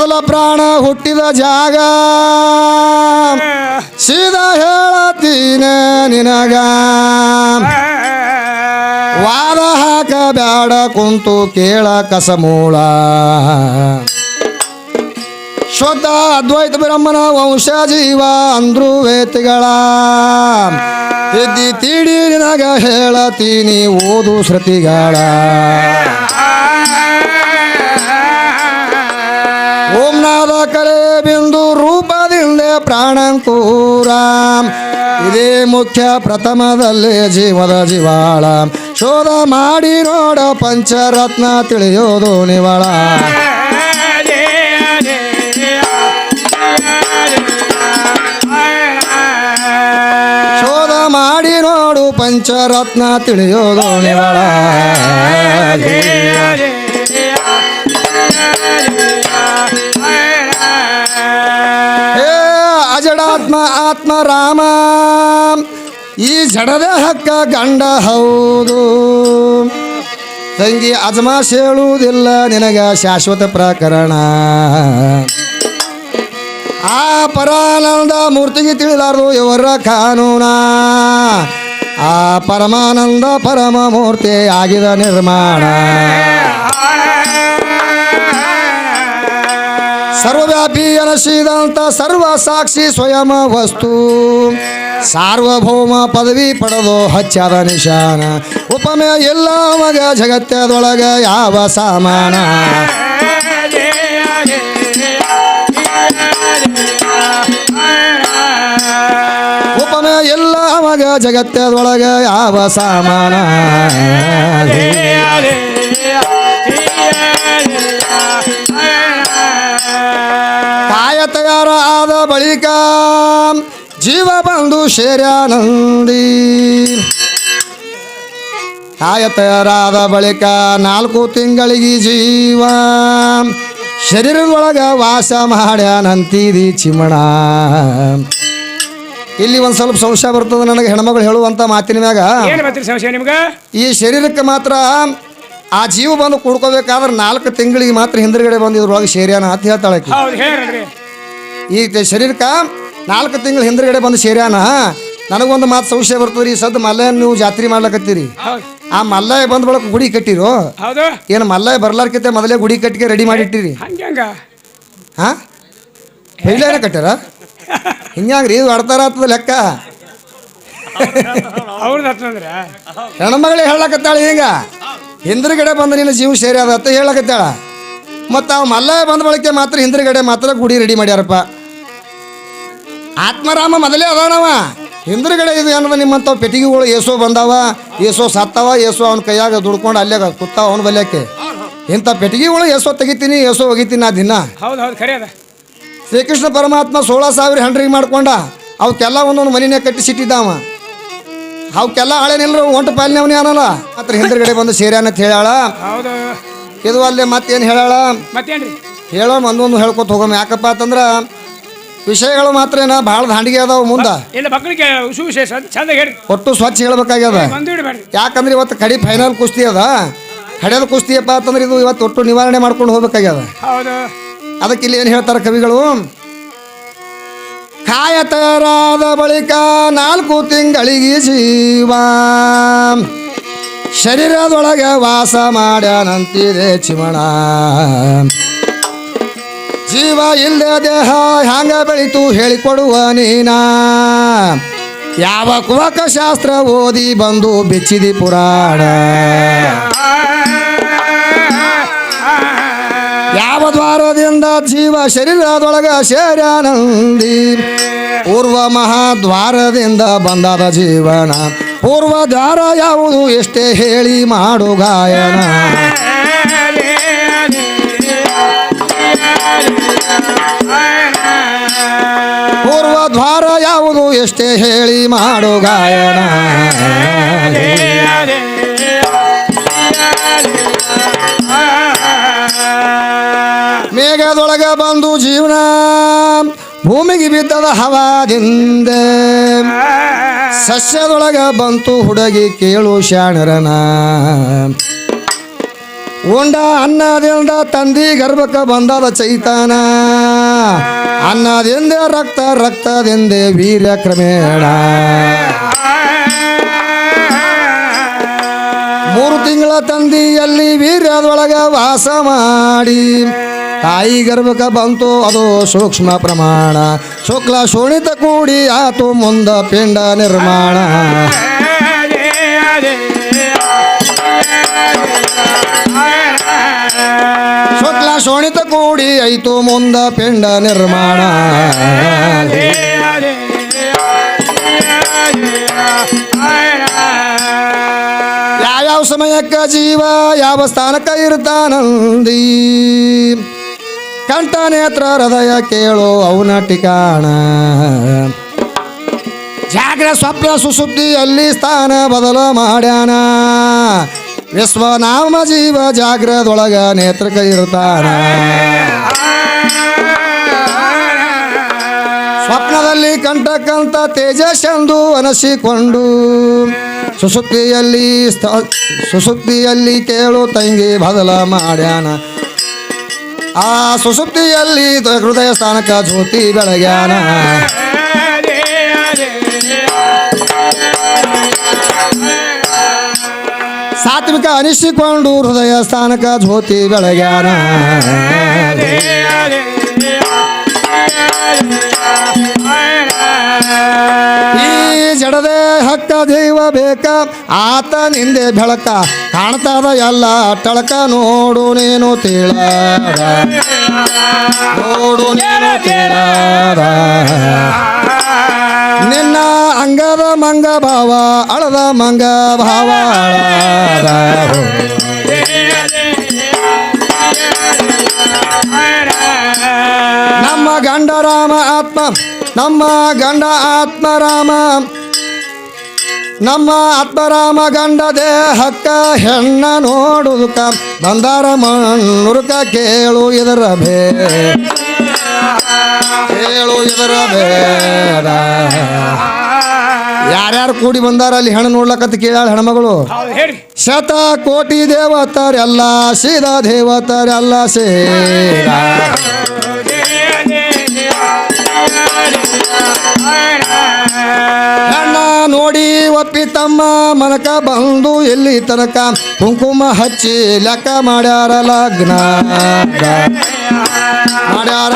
ಮೊದಲ ಪ್ರಾಣ ಹುಟ್ಟಿದ ಜಾಗ. ಸೀದಾ ಹೇಳತೀನ ನಿನಗ. ವಾದ ಹಾಕ ಬ್ಯಾಡ ಕುಂತು ಕೇಳ ಕಸಮೂಳ. ಶುದ್ಧ ಅದ್ವೈತ ಬ್ರಹ್ಮನ ವಂಶ ಜೀವ ಅಂದ್ರು ವೇತಿಗಳ. ತಿಡಿ ನಿನಗ ಹೇಳತೀನಿ ಓದು ಶ್ರುತಿಗಳ. ಕಲೆ ಬಿಂದು ರೂಪದಿಂದ ಪ್ರಾಣಂಕೂರ ಇದೇ ಮುಖ್ಯ ಪ್ರಥಮದಲ್ಲೇ ಜೀವದ ಜೀವಾಳ. ಶೋಧ ಮಾಡಿ ನೋಡ ಪಂಚರತ್ನ ತಿಳಿಯೋದು ನಿವಾಳ. ಶೋಧ ಮಾಡಿ ನೋಡು ಪಂಚರತ್ನ ತಿಳಿಯೋದು ನಿವಾಳ. ಅಜಡಾತ್ಮ ಆತ್ಮ, ರಾಮ. ಈ ಜಡದ ಹಕ್ಕ ಗಂಡ ಹೌದು. ತಂಗಿ ಅಜಮಾಶ್ ಹೇಳುವುದಿಲ್ಲ ನಿನಗ ಶಾಶ್ವತ ಪ್ರಕರಣ. ಆ ಪರಾನಂದ ಮೂರ್ತಿಗೆ ತಿಳಿಲಾರದು ಇವರ ಕಾನೂನ. ಆ ಪರಮಾನಂದ ಪರಮ ಮೂರ್ತಿ ಆಗಿದ ನಿರ್ಮಾಣ. ಸರ್ವವ್ಯಾಪಿ ಅನಸಿದಂತ ಸರ್ವ ಸಾಕ್ಷಿ ಸ್ವಯಂ ವಸ್ತು. ಸಾರ್ವಭೌಮ ಪದವಿ ಪಡೆದು ಹಚ್ಚದ ನಿಶಾನ. ಉಪಮೆ ಎಲ್ಲ ಮಗ ಜಗತ್ತದೊಳಗ ಯಾವ ಸಾಮಾನ? ಉಪಮೆ ಎಲ್ಲ ಮಗ ಜಗತ್ತದೊಳಗ ಯಾವ ಸಾಮಾನ? ಶೇರ್ಯಾನಂದಿ. ಕಾಯ ತಯಾರಾದ ಬಳಿಕ ನಾಲ್ಕು ತಿಂಗಳಿಗೆ ಜೀವ. ಶರೀರದೊಳಗ ವಾಸ ಮಾಡ್ಯಾನಂತೀರಿ ಚಿಮಣ. ಇಲ್ಲಿ ಒಂದು ಸ್ವಲ್ಪ ಸಂಶಯ ಬರ್ತದೆ ನನಗೆ ಹೆಣ್ಮಗಳು ಹೇಳುವಂಥ ಮಾತಿನ ಮ್ಯಾಗ. ಈ ಶರೀರಕ್ಕೆ ಮಾತ್ರ ಆ ಜೀವ ಬಂದು ಕೂಡ್ಕೋಬೇಕಾದ್ರೆ ನಾಲ್ಕು ತಿಂಗಳಿಗೆ ಮಾತ್ರ ಹಿಂದ್ಗಡೆ ಬಂದಿದ್ರೊಳಗೆ ಸೇರ್ಯಾನ ಅಂತ ಹೇಳ್ತಾಳೆ ಈ ಶರೀರಕ್ಕೆ ನಾಲ್ಕು ತಿಂಗಳು ಹಿಂದ್ಗಡೆ ಬಂದು ಸೇರ್ಯಾನ ನನಗೊಂದು ಮಾತು ಸಂಶಯ ಬರ್ತದೆ ರೀ ಸದ್ ಮಲ್ಲಯ್ಯ ನೀವು ಜಾತ್ರೆ ಮಾಡ್ಲಕತ್ತೀರಿ? ಆ ಮಲ್ಲಯ್ಯ ಬಂದ ಬಳಕ ಗುಡಿ ಕಟ್ಟಿರೋ? ಏನು ಮಲ್ಲಯ್ಯ ಬರ್ಲಾರ್ಕಿಂತ ಮೊದಲೇ ಗುಡಿ ಕಟ್ಟಿಗೆ ರೆಡಿ ಮಾಡಿಟ್ಟಿರಿ? ಹಾ? ಪೈಲೇನ ಕಟ್ಟಾರ ಹಿಂಗ್ಯಾಂಗ್ರಿ ಇದು ಆಡ್ತಾರ ಆತದ ಲೆಕ್ಕ. ಹೆಣ್ಮಗಳೇ ಹೇಳಕತ್ತಾಳ ಹಿಂಗ. ಹಿಂದ್ರಗಡೆ ಬಂದು ನಿನ್ನ ಜೀವ ಸೇರಿ ಅದ ಹೇಳಕತ್ತಾಳ ಮತ್ತು ಅವ ಮಲ್ಲಯ್ಯ ಬಂದ ಬಳಕೆ ಮಾತ್ರ ಹಿಂದ್ರಗಡೆ ಮಾತ್ರ ಗುಡಿ ರೆಡಿ ಮಾಡ್ಯಾರಪ್ಪ. ಆತ್ಮರಾಮ ಮೊದಲೇ ಅದಾನವ. ಹಿಂದ್ರಗಡೆ ಇದು ಏನದ ನಿಮ್ಮಂಥವು ಪೆಟ್ಟಿಗೆಗಳು. ಏಸೋ ಬಂದಾವ ಏಸೋ ಸತ್ತವ ಏಸೋ ಅವನ ಕೈಯಾಗ ದುಡ್ಕೊಂಡು ಅಲ್ಲೇ ಕುತ್ತಾವ ಅವನ ಬಲ್ಯಕ್ಕೆ. ಇಂಥ ಪೆಟಿಗೆಗಳು ಏಸೋ ತೆಗಿತೀನಿ ಏಸೋ ಒಗಿತೀನಿ ಆ ದಿನ. ಹೌದು ಹೌದು ಖರೆ ಅದ. ಶ್ರೀಕೃಷ್ಣ ಪರಮಾತ್ಮ ಸೋಳ ಸಾವಿರ ಹಂಡ್ರಿಗೆ ಮಾಡ್ಕೊಂಡ ಅವಕ್ಕೆಲ್ಲ ಒಂದೊಂದು ಮನಿನೇ ಕಟ್ಟಿ ಸಿಟ್ಟಿದ್ದಾವ. ಅವಕ್ಕೆಲ್ಲ ಹಳೆನಿಲ್ಲ ಒಂಟು ಪಾಲನೆ ಅವನೇ ಅನಲ್ಲ ಮಾತ್ರ ಹಿಂದ್ರಗಡೆ ಬಂದು ಸೇರ್ಯಾನ ಅಂತ ಹೇಳ್ಯಾಳ. ಹೌದು. ಇದು ಅಲ್ಲೇ ಮತ್ತೇನು ಹೇಳಾಳ ಮತ್ತೇನ್ರಿ? ಹೇಳೋ ಒಂದೊಂದು ಹೇಳ್ಕೊತ ಹೋಗಮ್ಮ ಯಾಕಪ್ಪ ಅಂತಂದ್ರೆ ವಿಷಯಗಳು ಮಾತ್ರ ಏನ? ಭಾಳ ದಾಂಡಿಗೆ ಅದಾವ ಮುಂದೆ. ಇಲ್ಲ ಮಕ್ಕಳಿಗೆ ಸುವಿಶೇಷ ಚಂದ ಹೇಳಿ. ಒಟ್ಟು ಸ್ವಚ್ಛ ಹೇಳ್ಬೇಕಾಗ್ಯದ? ಬಂದು ಯಾಕಂದ್ರೆ ಇವತ್ತು ಕಡಿ ಫೈನಲ್ ಕುಸ್ತಿ ಅದ. ಹಡೆದ ಕುಸ್ತಿಯಪ್ಪ ಅಂತಂದ್ರೆ ಇದು ಇವತ್ತು ಒಟ್ಟು ನಿವಾರಣೆ ಮಾಡ್ಕೊಂಡು ಹೋಗ್ಬೇಕಾಗ್ಯದ. ಹೌದು. ಅದಕ್ಕೆ ಇಲ್ಲಿ ಏನು ಹೇಳ್ತಾರೆ ಕವಿಗಳು? ಕಾಯತರಾದ ಬಳಿಕ ನಾಲ್ಕು ತಿಂಗಳಿಗೆ ಜೀವ. ಶರೀರದೊಳಗೆ ವಾಸ ಮಾಡ್ಯಾನಂತಿದೆ ಚಿಮಣ. ಜೀವ ಇಲ್ಲದೆ ದೇಹ ಹ್ಯಾಂಗ ಬೆಳಿತು ಹೇಳಿಕೊಡುವ ನೀನ. ಯಾವ ಕುವಕ ಶಾಸ್ತ್ರ ಓದಿ ಬಂದು ಬೆಚ್ಚಿದಿ ಪುರಾಣ. ಯಾವ ದ್ವಾರದಿಂದ ಜೀವ ಶರೀರದೊಳಗ ಶರಾನಂದಿ ಪೂರ್ವ ಮಹಾದ್ವಾರದಿಂದ ಬಂದದ ಜೀವನ. ಪೂರ್ವ ದ್ವಾರ ಯಾವುದು ಎಷ್ಟೇ ಹೇಳಿ ಮಾಡು ಗಾಯನ. ದ್ವಾರ ಯಾವುದು ಎಷ್ಟೇ ಹೇಳಿ ಮಾಡು ಗಾಯನ. ಮೇಘದೊಳಗೆ ಬಂದು ಜೀವನ, ಭೂಮಿಗೆ ಬಿದ್ದದ ಹವಾದಿಂದ. ಸಸ್ಯದೊಳಗ ಬಂತು ಹುಡುಗಿ ಕೇಳು ಶಾಣರನ. ಉಂಡ ಅನ್ನದಿಂದ ತಂದಿ ಗರ್ಭಕ್ಕೆ ಬಂದದ ಚೈತನ. ಅನ್ನದಿಂದ ರಕ್ತ, ರಕ್ತದಿಂದೆ ವೀರ್ಯ ಕ್ರಮೇಣ. ಮೂರು ತಿಂಗಳ ತಂದಿಯಲ್ಲಿ ವೀರ್ಯದೊಳಗ ವಾಸ ಮಾಡಿ. ತಾಯಿ ಗರ್ಭಕ ಬಂತು, ಅದು ಸೂಕ್ಷ್ಮ ಪ್ರಮಾಣ. ಶುಕ್ಲ ಶೋಣಿತ ಕೂಡಿ ಆತು, ಮುಂದ ಪಿಂಡ ನಿರ್ಮಾಣ. ಶೋಣಿತ ಆಯ್ತು ಐತು ಮುಂದ ಪಿಂಡ ನಿರ್ಮಾಣ. ಯಾವ್ಯಾವ ಸಮಯಕ್ಕ ಜೀವ ಯಾವ ಸ್ಥಾನಕ್ಕ ಇರ್ತಾನಂದಿ? ಕಂಠ ನೇತ್ರ ಹೃದಯ ಕೇಳು ಅವನ ಟಿಕಾಣ ಜಾಗ್ರ ಸ್ವಪ್ನ ಸುಸುದ್ದಿ ಅಲ್ಲಿ ಸ್ಥಾನ ಬದಲ ಮಾಡ್ಯಾನ. ವಿಶ್ವನಾಮ ಜೀವ ಜಾಗ್ರದೊಳಗ ನೇತ್ರಕ ಇರ್ತಾನ ಸ್ವಪ್ನದಲ್ಲಿ ಕಂಠಕ್ಕಂತ ತೇಜಸ್ಸೆಂದು ಅನಸಿಕೊಂಡು ಸುಸುಕ್ತಿಯಲ್ಲಿ ಸುಸುಕ್ತಿಯಲ್ಲಿ ಕೇಳು ತಂಗಿ ಬದಲ ಮಾಡ್ಯಾನ. ಆ ಸುಸುಪ್ತಿಯಲ್ಲಿ ಹೃದಯ ಸ್ಥಾನಕ ಜ್ಯೋತಿ ಬೆಳಗ್ಯಾನ. ಅನಿಸಿಕೊಂಡು ಹೃದಯ ಸ್ಥಾನಕ ಜ್ಯೋತಿ ಬೆಳಗ್ಯಾನ. ದೈವ ಬೇಕ? ಆತ ನಿಂದೆ ಬೆಳಕ. ಕಾಣ್ತದ ಎಲ್ಲ ಟಳಕ ನೋಡು ನೀನು ತಿಳ ನೋಡು ನೀನು ತಿಳ ನಿನ್ನ ಅಂಗದ ಮಂಗ ಭಾವ, ಅಳದ ಮಂಗ ಭಾವ ನಮ್ಮ ಗಂಡ ರಾಮ ಆತ್ಮ, ನಮ್ಮ ಗಂಡ ಆತ್ಮ ರಾಮ. ನಮ್ಮ ಆತ್ಮರಾಮ ಗಂಡ ದೇಹಕ್ಕ ಹೆಣ್ಣ ನೋಡುವುದಕ್ಕ ಬಂದಾರ ಮಣ್ಣುರುಕ ಕೇಳು ಇದರ ಬೇ ಕೇಳು ಇದರ ಬೇಡ ಯಾರ್ಯಾರು ಕೂಡಿ ಬಂದಾರ ಅಲ್ಲಿ ಹೆಣ್ಣು ನೋಡ್ಲಕ್ಕಂತ ಕೇಳ ಹೆಣ್ಮಗಳು? ಶತ ಕೋಟಿ ದೇವತಾರೆಲ್ಲ ಸೀದ ದೇವತಾರೆಲ್ಲ ಸೇರ ಹೆಣ್ಣ ನೋಡಿ ಒಪ್ಪಿ ತಮ್ಮ ಮನಕ ಬಂದು ಎಲ್ಲಿ ತನಕ ಕುಂಕುಮ ಹಚ್ಚಿ ಲೆಕ್ಕ ಮಾಡ್ಯಾರ ಲಗ್ನ ಮಾಡ್ಯಾರ.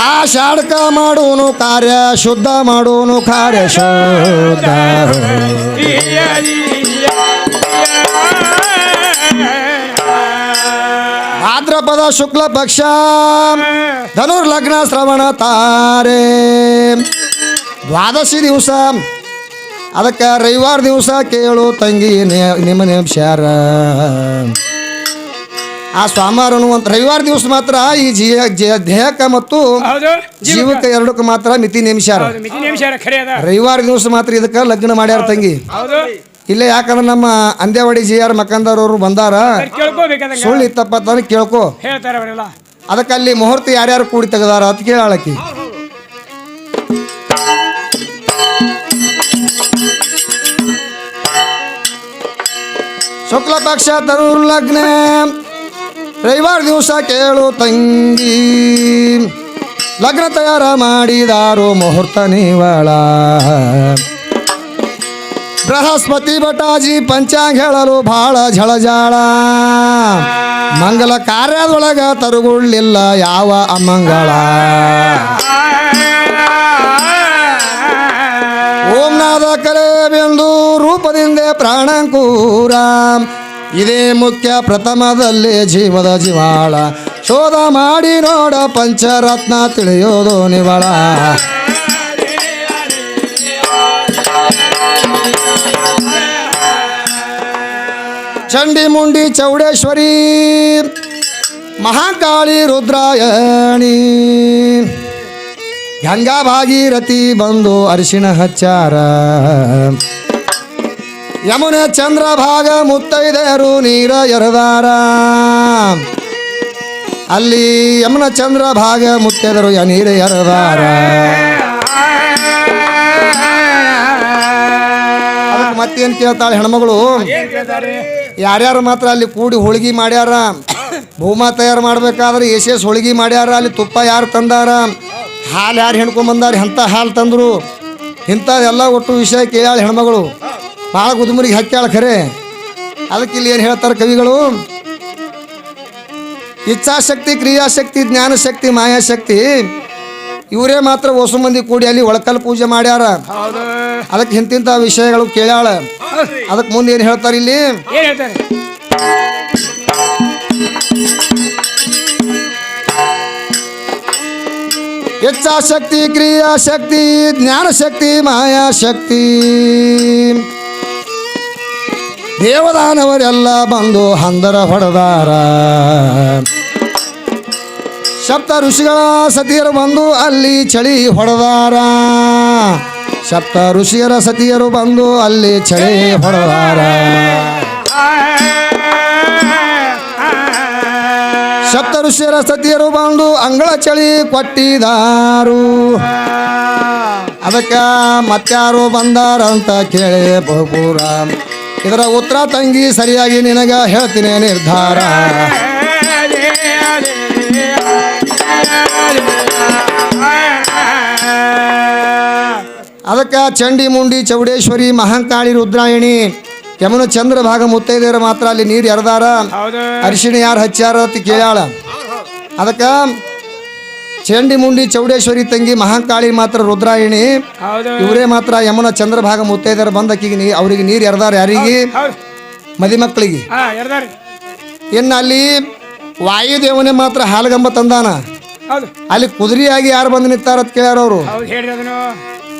ಆ ಶಾಡ್ಕ ಮಾಡೋನು ಕಾರ್ಯ, ಶುದ್ಧ ಮಾಡೋನು ಕಾರ್ಯ, ಶುದ್ಧ ಭಾದ್ರಪದ ಶುಕ್ಲ ಪಕ್ಷ. ಧನುರ್ ಲಗ್ನ ಶ್ರವಣ ತಾರೆ. ದ್ವಾದಶಿ ದಿವಸ. ಅದಕ್ಕೆ ರವಿವಾರ ದಿವಸ ಕೇಳು ತಂಗಿ ನಿಮ್ಮ ನಿಮಿಷಾರ ಆ ಸ್ವಾಮಾರ ಅನ್ನುವಂಥ ರವಿವಾರ ದಿವಸ ಮಾತ್ರ ಈ ಜಿಯ ಜೀ- ದೇಹಕ್ಕೆ ಮತ್ತು ಜೀವಕ್ಕೆ. ಎರಡಕ್ಕೆ ಮಾತ್ರ ಮಿತಿ ನೇಮಿಸ್ಯಾರ. ಹೌದು ಮಿತಿ ನಿಮಿಷ ರವಿವಾರ ದಿವಸ ಮಾತ್ರ ಇದಕ್ಕೆ ಲಗ್ನ ಮಾಡ್ಯಾರ ತಂಗಿ. ಇಲ್ಲೇ ಯಾಕಂದ್ರೆ ನಮ್ಮ ಅಂದೇವಾಡಿ ಜಿ ಆರ್ ಮಕಂದರವರು ಬಂದಾರ. ಸುಳ್ಳು ಇತ್ತಪ್ಪ ಅಂತ ಕೇಳ್ಕೊ. ಅದಕ್ಕೆ ಅಲ್ಲಿ ಮುಹೂರ್ತ ಯಾರ್ಯಾರು ಕೂಡಿ ತೆಗದಾರ ಅಂತ ಕೇಳಾಳಕಿ ಶುಕ್ಲ ಪಕ್ಷ ತರೂರ್ ಲಗ್ನ. ರವಿವಾರ ದಿವಸ ಕೇಳು ತಂಗಿ. ಲಗ್ನ ತಯಾರ ಮಾಡಿದಾರು ಮುಹೂರ್ತ ನೀವಳ ಬೃಹಸ್ಪತಿ ಭಟಾಜಿ ಪಂಚಾಂಗ ಹೇಳಲು ಬಹಳ ಝಳಜಾಳ. ಮಂಗಲ ಕಾರ್ಯದೊಳಗ ತರುಗುಳ್ಳಿಲ್ಲ ಯಾವ ಅಮಂಗಳ. ಓಂನಾದ ಕರೆ ಬೆಂದು ರೂಪದಿಂದ ಪ್ರಾಣಂಕೂರ. ಇದೇ ಮುಖ್ಯ ಪ್ರಥಮದಲ್ಲಿ ಜೀವದ ಜೀವಾಳ. ಶೋಧ ಮಾಡಿ ನೋಡ ಪಂಚರತ್ನ ತಿಳಿಯೋದು ನಿವಳ ಚಂಡಿ ಮುಂಡಿ ಚೌಡೇಶ್ವರಿ, ಮಹಾಕಾಳಿ ರುದ್ರಾಯಣಿ. ಗಂಗಾ ಭಾಗೀರಥಿ ಬಂದು ಅರಿಶಿಣ ಹಚ್ಚಾರ. ಯಮುನೆ ಚಂದ್ರಭಾಗ ಮುತ್ತೈದೆಯರು ನೀರ ಎರದಾರ. ಅಲ್ಲಿ ಯಮುನ ಚಂದ್ರಭಾಗ ಮುತ್ತೈದರು ಯ ನೀರ ಎರದಾರ. ಮತ್ತೇನು ಕೇಳ್ತಾಳೆ ಹೆಣ್ಮಗಳು? ಯಾರ್ಯಾರು ಮಾತ್ರ ಅಲ್ಲಿ ಕೂಡಿ ಹೋಳಿಗೆ ಮಾಡ್ಯಾರ? ಭೂಮ ತಯಾರು ಮಾಡ್ಬೇಕಾದ್ರೆ ಎಸ್ ಹೋಳಿಗೆ ಮಾಡ್ಯಾರ, ಅಲ್ಲಿ ತುಪ್ಪ ಯಾರು ತಂದಾರ? ಹಾಲು ಯಾರು ಹೆಣ್ಕೊಂಬಂದಾರ ಎಂಥ ಹಾಲು ತಂದರು? ಎಲ್ಲ ಒಟ್ಟು ವಿಷಯ ಕೇಳ್ಯಾಳ ಹೆಣ್ಮಗಳು. ಭಾಳ ಗುದುಮರಿಗೆ ಹಾಕ್ಯಾಳ ಖರೆ. ಅದಕ್ಕೆ ಇಲ್ಲಿ ಏನು ಹೇಳ್ತಾರೆ ಕವಿಗಳು? ಇಚ್ಛಾಶಕ್ತಿ, ಕ್ರಿಯಾಶಕ್ತಿ, ಜ್ಞಾನಶಕ್ತಿ, ಮಾಯಾಶಕ್ತಿ, ಇವರೇ ಮಾತ್ರ ಹೊಸ ಮಂದಿ ಕೂಡಿ ಅಲ್ಲಿ ಒಳಕಲ್ ಪೂಜೆ ಮಾಡ್ಯಾರ. ಅದಕ್ಕೆ ಇಂತಿಂತ ವಿಷಯಗಳು ಕೇಳ್ಯಾಳ. ಅದಕ್ಕೆ ಮುಂದೆ ಏನು ಹೇಳ್ತಾರೆ ಇಲ್ಲಿ? ಏನ್ ಹೇಳ್ತಾರೆ? ಇಚ್ಛಾಶಕ್ತಿ ಕ್ರಿಯಾಶಕ್ತಿ ಜ್ಞಾನಶಕ್ತಿ ಮಾಯಾಶಕ್ತಿ ದೇವದಾನವರೆಲ್ಲ ಬಂದು ಹಂದರ ಹೊಡೆದಾರ. ಸಪ್ತ ಋಷಿಗಳ ಸತಿಯರು ಬಂದು ಅಲ್ಲಿ ಚಳಿ ಹೊಡೆದಾರ. ಸಪ್ತ ಋಷಿಯರ ಸತಿಯರು ಬಂದು ಅಲ್ಲಿ ಚಳಿ ಹೊಡವಾರ ಸಪ್ತ ಋಷಿಯರ ಸತಿಯರು ಬಂದು ಅಂಗಳ ಚಳಿ ಕೊಟ್ಟಿದಾರು. ಅದಕ್ಕೆ ಮತ್ತಾರು ಬಂದಾರಂತ ಕೇಳಿ ಬಹುಪುರ. ಇದರ ಉತ್ತರ ತಂಗಿ ಸರಿಯಾಗಿ ನಿನಗ ಹೇಳ್ತೀನಿ ನಿರ್ಧಾರ. ಅದಕ್ಕೆ ಚಂಡಿ ಮುಂಡಿ ಚೌಡೇಶ್ವರಿ ಮಹಾಂಕಾಳಿ ರುದ್ರಾಯಣಿ. ಯಮುನ ಚಂದ್ರ ಭಾಗ ಮುತ್ತೈದೆಯರು ಮಾತ್ರ ಅಲ್ಲಿ ನೀರು ಎರದಾರ. ಅರಿಶಿಣ ಯಾರು ಹಚ್ಚಾರ ಅಂತ ಕೇಳ್ಯಾಳ. ಅದಕ್ಕೆ ಚಂಡಿ ಮುಂಡಿ ಚೌಡೇಶ್ವರಿ ತಂಗಿ ಮಹಾಂಕಾಳಿ ಮಾತ್ರ ರುದ್ರಾಯಣಿ. ಇವರೇ ಮಾತ್ರ ಯಮುನ ಚಂದ್ರಭಾಗ ಮುತ್ತೈದರ ಬಂದಕ್ಕಿಗೆ ನೀ ಅವರಿಗೆ ನೀರು ಎರದಾರ ಯಾರಿಗೆ? ಮದಿಮಕ್ಕಳಿಗೆ ಇನ್ನು ಅಲ್ಲಿ ವಾಯುದೇವನೇ ಮಾತ್ರ ಹಾಲುಗಂಬ ತಂದಾನ. ಅಲ್ಲಿ ಕುದುರೆಯಾಗಿ ಯಾರು ಬಂದು ನಿಂತಾರ ಅಂತ ಕೇಳ್ಯಾರ ಅವರು.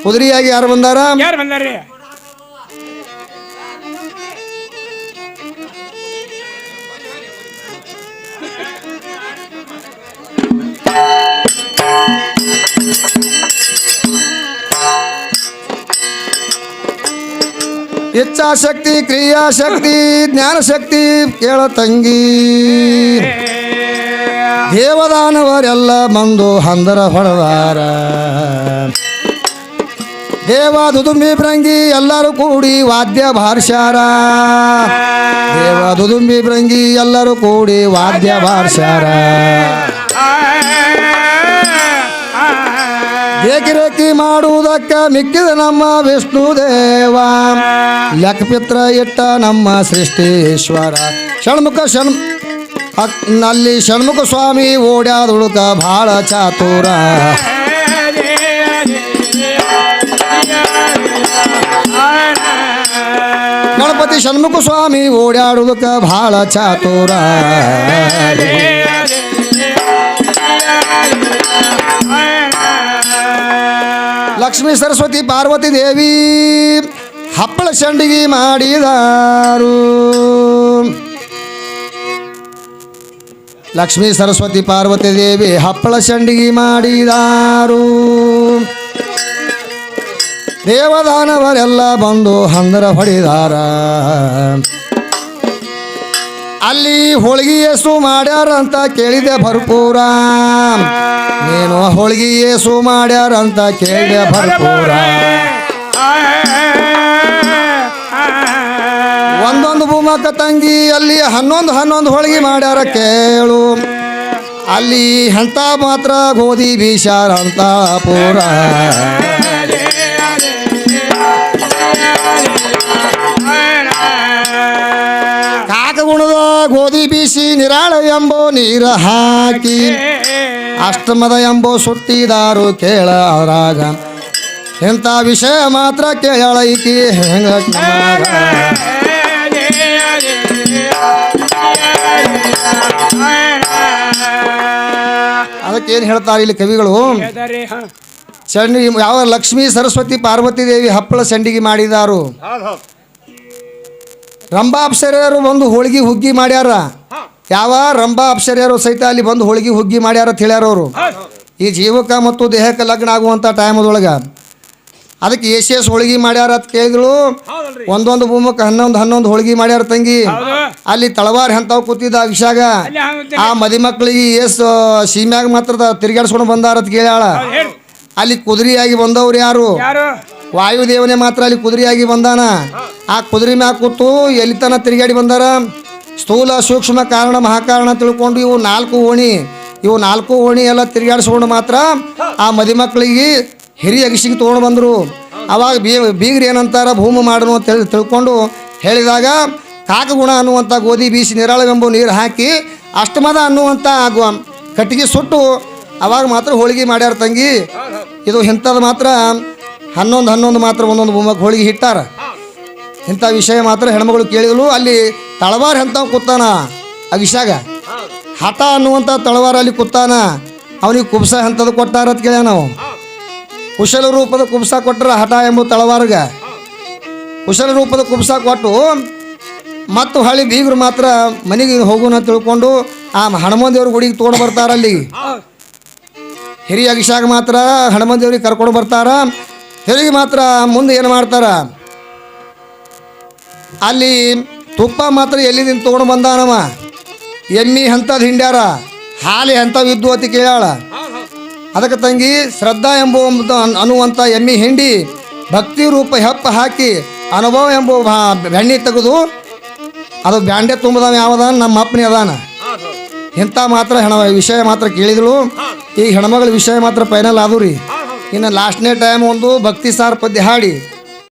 ಕುದುರೆಯಾಗಿ ಯಾರು ಬಂದಾರ? ಯಾರು ಬಂದಾರ್ರಿ ಇಚ್ಛಾಶಕ್ತಿ ಕ್ರಿಯಾಶಕ್ತಿ ಜ್ಞಾನಶಕ್ತಿ ಕೇಳ ತಂಗಿ. ದೇವದಾನವರೆಲ್ಲ ಬಂದು ಹಂದರ ಹೊಡೆದಾರ ದೇವ ದುದುಂಬಿ ಭ್ರಂಗಿ ಎಲ್ಲರೂ ಕೂಡಿ ವಾದ್ಯ ಭಾರ್ಷಾರ ದೇವ ದುದುಂಬಿ ಭ್ರಂಗಿ ಎಲ್ಲರೂ ಕೂಡಿ ವಾದ್ಯ ಭಾರ್ಷಾರ ಏಕಿರೇಕಿ ಮಾಡುವುದಕ್ಕ ಮಿಕ್ಕಿದ ನಮ್ಮ ವಿಷ್ಣು ದೇವ. ಲೆಕ್ಕಪಿತ್ರ ಇಟ್ಟ ನಮ್ಮ ಸೃಷ್ಟೀಶ್ವರ. ಷಣ್ಮುಖ ಷಣ್ನಲ್ಲಿ ಷಣ್ಮುಖ ಸ್ವಾಮಿ ಓಡ್ಯಾದುಡುಕ ಭಾಳ ಚಾತುರ. ಗಣಪತಿ ಷಣ್ಮುಖ ಸ್ವಾಮಿ ಓಡ್ಯಾಡುವುದಕ್ಕ ಭಾಳ ಚಾತುರ ಲಕ್ಷ್ಮೀ ಸರಸ್ವತಿ ಪಾರ್ವತಿ ದೇವಿ ಹಪ್ಪಳ ಶಂಡಿಗೆ ಮಾಡಿದಾರು। ಲಕ್ಷ್ಮೀ ಸರಸ್ವತಿ ಪಾರ್ವತಿ ದೇವಿ ಹಪ್ಪಳ ಶಂಡಿಗೆ ಮಾಡಿದಾರು। ದೇವದಾನವರೆಲ್ಲ ಬಂದು ಹಂದರ ಹೊಡಿದಾರ. ಅಲ್ಲಿ ಹೋಳಿಗೆ ಏಸು ಮಾಡ್ಯಾರ ಅಂತ ಕೇಳಿದೆ ಭರ್ಪೂರ. ನೀನು ಹೋಳಿಗೆ ಏಸು ಮಾಡ್ಯಾರ ಅಂತ ಕೇಳಿದೆ ಭರ್ಪೂರ. ಒಂದೊಂದು ಭೂಮಕ ತಂಗಿ ಅಲ್ಲಿ ಹನ್ನೊಂದು ಹನ್ನೊಂದು ಹೋಳಿಗೆ ಮಾಡ್ಯಾರ ಕೇಳು. ಅಲ್ಲಿ ಹಂತ ಮಾತ್ರ ಗೋಧಿ ಬೀಸಾರ ಅಂತ ಪೂರ. ನಿರಾಳ ಎಂಬೋ ನೀರ ಹಾಕಿ ಅಷ್ಟಮದ ಎಂಬೋ ಸುತ್ತಿದಾರು ಕೇಳ ರಾಗ ಇಂಥ ವಿಷಯ ಮಾತ್ರ ಕೇಳೈತಿ ಹೆಂಗ. ಅದಕ್ಕೆ ಏನು ಹೇಳ್ತಾರೆ ಇಲ್ಲಿ ಕವಿಗಳು? ಚಂಡಿ ಯಾವ ಲಕ್ಷ್ಮೀ ಸರಸ್ವತಿ ಪಾರ್ವತಿ ದೇವಿ ಹಪ್ಪಳ ಸಂಡಿಗೆ ಮಾಡಿದಾರು? ರಂಭಾಪ್ಸರ್ಯರು ಒಂದು ಹೋಳಿಗೆ ಹುಗ್ಗಿ ಮಾಡ್ಯಾರ? ಯಾವ ರಂಭಾ ಅಪ್ಸರ್ಯರು ಸಹಿತ ಅಲ್ಲಿ ಬಂದು ಹೋಳಿಗೆ ಹುಗ್ಗಿ ಮಾಡ್ಯಾರ ಅವರು ಈ ಜೀವಕ್ಕೆ ಮತ್ತು ದೇಹಕ್ಕೆ ಲಗ್ನ ಆಗುವಂಥ ಟೈಮದೊಳಗೆ ಅದಕ್ಕೆ ಎಸ್ ಎಸ್ ಹೋಳಿಗೆ ಮಾಡ್ಯಾರ ಅಂತ ಕೇಳಿದ್ರು. ಒಂದೊಂದು ಭೂಮಕ್ಕೆ ಹನ್ನೊಂದು ಹನ್ನೊಂದು ಹೋಳಿಗೆ ಮಾಡ್ಯಾರ ತಂಗಿ. ಅಲ್ಲಿ ತಳವಾರ ಎಂತಾವ್ ಕೂತಿದ್ದ ವಿಷಾಗ. ಆ ಮದಿ ಮಕ್ಕಳಿಗೆ ಎಸ್ ಸೀಮ್ಯಾಗ ಮಾತ್ರ ತಿರ್ಗಾಡ್ಸ್ಕೊಂಡು ಬಂದಾರ ಅಂತ ಕೇಳ್ಯಾಳ. ಅಲ್ಲಿ ಕುದುರೆಯಾಗಿ ಬಂದವ್ರು ಯಾರು? ಯಾರು? ವಾಯುದೇವನೇ ಮಾತ್ರ ಅಲ್ಲಿ ಕುದುರೆಯಾಗಿ ಬಂದಾನ. ಆ ಕುದುರೆ ಮ್ಯಾಗ ಕೂತು ಎಲ್ಲಿ ತನ ತಿರುಗಾಡಿ ಬಂದಾರ. ಸ್ಥೂಲ ಸೂಕ್ಷ್ಮ ಕಾರಣ, ಮಹಾಕಾರಣ ತಿಳ್ಕೊಂಡು ಇವು ನಾಲ್ಕು ಓಣಿ, ಇವು ನಾಲ್ಕು ಓಣಿ ಎಲ್ಲ ತಿರುಗಾಡಿಸ್ಕೊಂಡು ಮಾತ್ರ ಆ ಮದಿಮಕ್ಕಳಿಗೆ ಹಿರಿಯ ಅಗಿಸಿಗೆ ತೊಗೊಂಡು ಬಂದರು. ಅವಾಗ ಬೀ, ಬೀಗರು ಏನಂತಾರ, ಭೂಮಿ ಮಾಡನು ಅಂತ ಹೇಳಿ ತಿಳ್ಕೊಂಡು ಹೇಳಿದಾಗ ಕಾಕಗುಣ ಅನ್ನುವಂಥ ಗೋಧಿ ಬೀಸಿ ನಿರಾಳವೆಂಬ ನೀರು ಹಾಕಿ ಅಷ್ಟಮದ ಅನ್ನುವಂಥ ಆಗುವ ಕಟ್ಟಿಗೆ ಸುಟ್ಟು ಅವಾಗ ಮಾತ್ರ ಹೋಳಿಗೆ ಮಾಡ್ಯಾರ ತಂಗಿ. ಇದು ಇಂಥದ್ದು ಮಾತ್ರ ಹನ್ನೊಂದು ಹನ್ನೊಂದು ಮಾತ್ರ ಒಂದೊಂದು ಭೂಮಕ್ಕೆ ಹೋಳಿಗೆ ಹಿಟ್ಟಾರ ಇಂಥ ವಿಷಯ ಮಾತ್ರ ಹೆಣ್ಮಗಳು ಕೇಳಿದಳು ಅಲ್ಲಿ ತಳವಾರ ಎಂತ ಕೂತಾನ? ಅಗಿಶಾಗ? ಹಠ ಅನ್ನುವಂಥ ತಳವಾರ ಅಲ್ಲಿ ಕೂತಾನ? ಅವನಿಗೆ ಕುಬ್ಸ ಎಂಥದ್ದು ಕೊಟ್ಟಾರ ಅಂತ ಕೇಳ್ಯ ನಾವು ಕುಶಲ ರೂಪದ ಕುಬ್ಸ ಕೊಟ್ಟರ ಹಠ ಎಂಬ ತಳವಾರಗ. ಕುಶಲ ರೂಪದ ಕುಬ್ಸ ಕೊಟ್ಟು ಮತ್ತು ಹಳ್ಳಿ ಬೀಗರು ಮಾತ್ರ ಮನೆಗೆ ಹೋಗೋಣ ಅಂತ ತಿಳ್ಕೊಂಡು ಆ ಹನುಮಂದೇವ್ರ ಗುಡಿಗೆ ತೊಗೊಂಡು ಬರ್ತಾರ ಅಲ್ಲಿ. ಹಿರಿಯ ಅಗಿಶಾಗ ಮಾತ್ರ ಹನುಮಂದೇವ್ರಿಗೆ ಕರ್ಕೊಂಡು ಬರ್ತಾರ. ಹಿರಿಗೆ ಮಾತ್ರ ಮುಂದೆ ಏನು ಮಾಡ್ತಾರ? ಅಲ್ಲಿ ತುಪ್ಪ ಮಾತ್ರ ಎಲ್ಲಿದಿಂದ ತಗೊಂಡು ಬಂದಾನವ? ಎಮ್ಮಿ ಅಂಥದ್ದು ಹಿಂಡ್ಯಾರ, ಹಾಲಿ ಅಂಥವು ಇದ್ದು ಅತಿ ಕೇಳಾಳ ಅದಕ್ಕೆ ತಂಗಿ, ಶ್ರದ್ಧಾ ಎಂಬ ಅನ್ನುವಂಥ ಎಮ್ಮಿ ಹಿಂಡಿ, ಭಕ್ತಿ ರೂಪ ಹೆಪ್ಪ ಹಾಕಿ, ಅನುಭವ ಎಂಬ ಬೆಣ್ಣೆ ತೆಗೆದು, ಅದು ಬ್ಯಾಂಡೆ ತುಂಬದವ ಯಾವದಾನ ನಮ್ಮ ಅಪ್ಪನೇ ಅದಾನ. ಇಂಥ ಮಾತ್ರ ಹೆಣ, ವಿಷಯ ಮಾತ್ರ ಕೇಳಿದಳು. ಈ ಹೆಣ್ಮಗಳ ವಿಷಯ ಮಾತ್ರ ಫೈನಲ್ ಆದವು ರೀ ಇನ್ನು ಲಾಸ್ಟ್ನೇ ಟೈಮ್ ಒಂದು ಭಕ್ತಿ ಸಾರ್ ಪದ್ಯ ಹಾಡಿ.